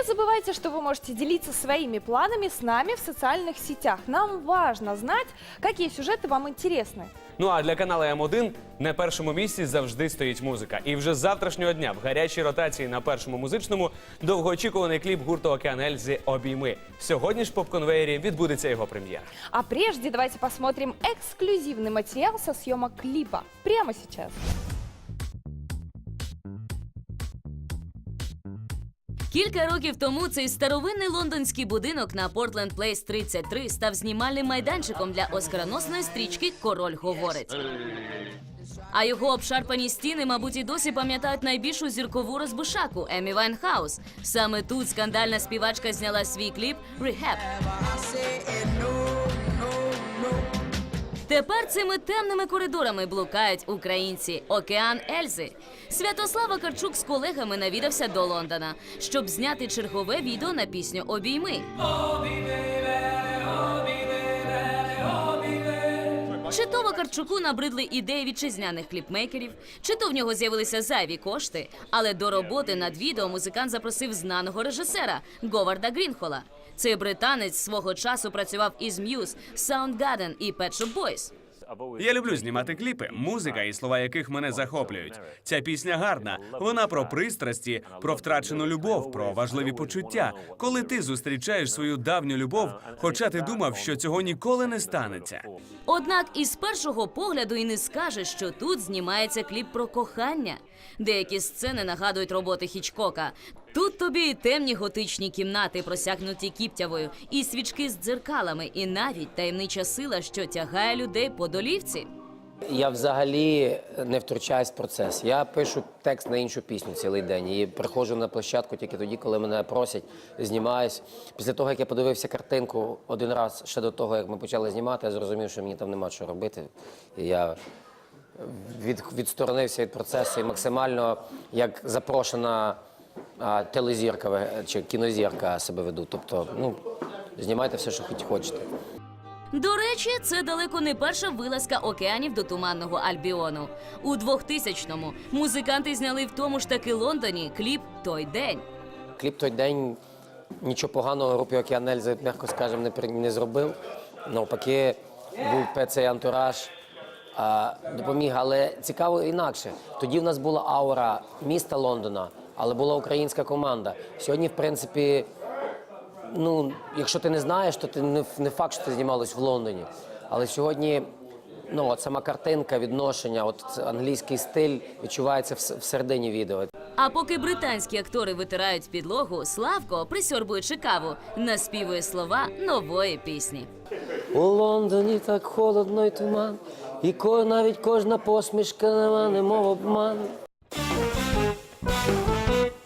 Не забывайте, что вы можете делиться своими планами с нами в социальных сетях. Нам важно знать, какие сюжеты вам интересны. Ну а для каналу М1 на першому місці завжди стоїть музика. І вже з завтрашнього дня в гарячій ротації на першому музичному довгоочікуваний кліп гурту Океан Ельзи Обійми. Сьогодні ж по конвеєрі відбудеться його прем'єра. А прежде давайте посмотрим эксклюзивный материал со съемок клипа. Прямо сейчас. Кілька років тому цей старовинний лондонський будинок на Портленд Плейс 33 став знімальним майданчиком для оскароносної стрічки Король говорить. А його обшарпані стіни, мабуть, і досі пам'ятають найбільшу зіркову розбушаку Емі Вайнхаус. Саме тут скандальна співачка зняла свій кліп «Rehab». Тепер цими темними коридорами блукають українці Океан Ельзи. Святослава Карчук з колегами навідався до Лондона, щоб зняти чергове відео на пісню Обійми. Чи то Вакарчуку набридли ідеї вітчизняних кліпмейкерів, чи то в нього з'явилися зайві кошти. Але до роботи над відео музикант запросив знаного режисера Говарда Грінхола. Цей британець свого часу працював із Muse, Soundgarden і Pet Shop Boys. Я люблю знімати кліпи, музика і слова яких мене захоплюють. Ця пісня гарна. Вона про пристрасті, про втрачену любов, про важливі почуття. Коли ти зустрічаєш свою давню любов, хоча ти думав, що цього ніколи не станеться. Однак із першого погляду і не скажеш, що тут знімається кліп про кохання. Деякі сцени нагадують роботи Хічкока. Тут тобі і темні готичні кімнати, просякнуті кіптявою, і свічки з дзеркалами, і навіть таємнича сила, що тягає людей по долівці. Я взагалі не втручаюсь в процес. Я пишу текст на іншу пісню цілий день і приходжу на площадку тільки тоді, коли мене просять, знімаюсь. Після того, як я подивився картинку один раз ще до того, як ми почали знімати, я зрозумів, що мені там нема що робити. І я від, відсторонився від процесу і максимально як запрошена а, телезірка чи кінозірка себе веду. Тобто, ну, знімайте все, що хоч хочете. До речі, це далеко не перша вилазка океанів до туманного Альбіону. У 2000-му музиканти зняли в тому ж таки Лондоні кліп Той день. Кліп той день нічого поганого групі Океан Ельзи, м'яко скажемо, не, не зробив. Навпаки, був пецей антураж, а, допоміг. Але цікаво інакше. Тоді в нас була аура міста Лондона, але була українська команда. Сьогодні, в принципі, ну, якщо ти не знаєш, то ти не, не факт, що ти знімалась в Лондоні. Але сьогодні. Ну, от сама картинка, відношення, от англійський стиль відчувається в, в середині відео. А поки британські актори витирають підлогу, Славко, присьорбуючи каву, наспівує слова нової пісні. У Лондоні так холодно й туман, і ко, навіть кожна посмішка на мене, мов обман. Música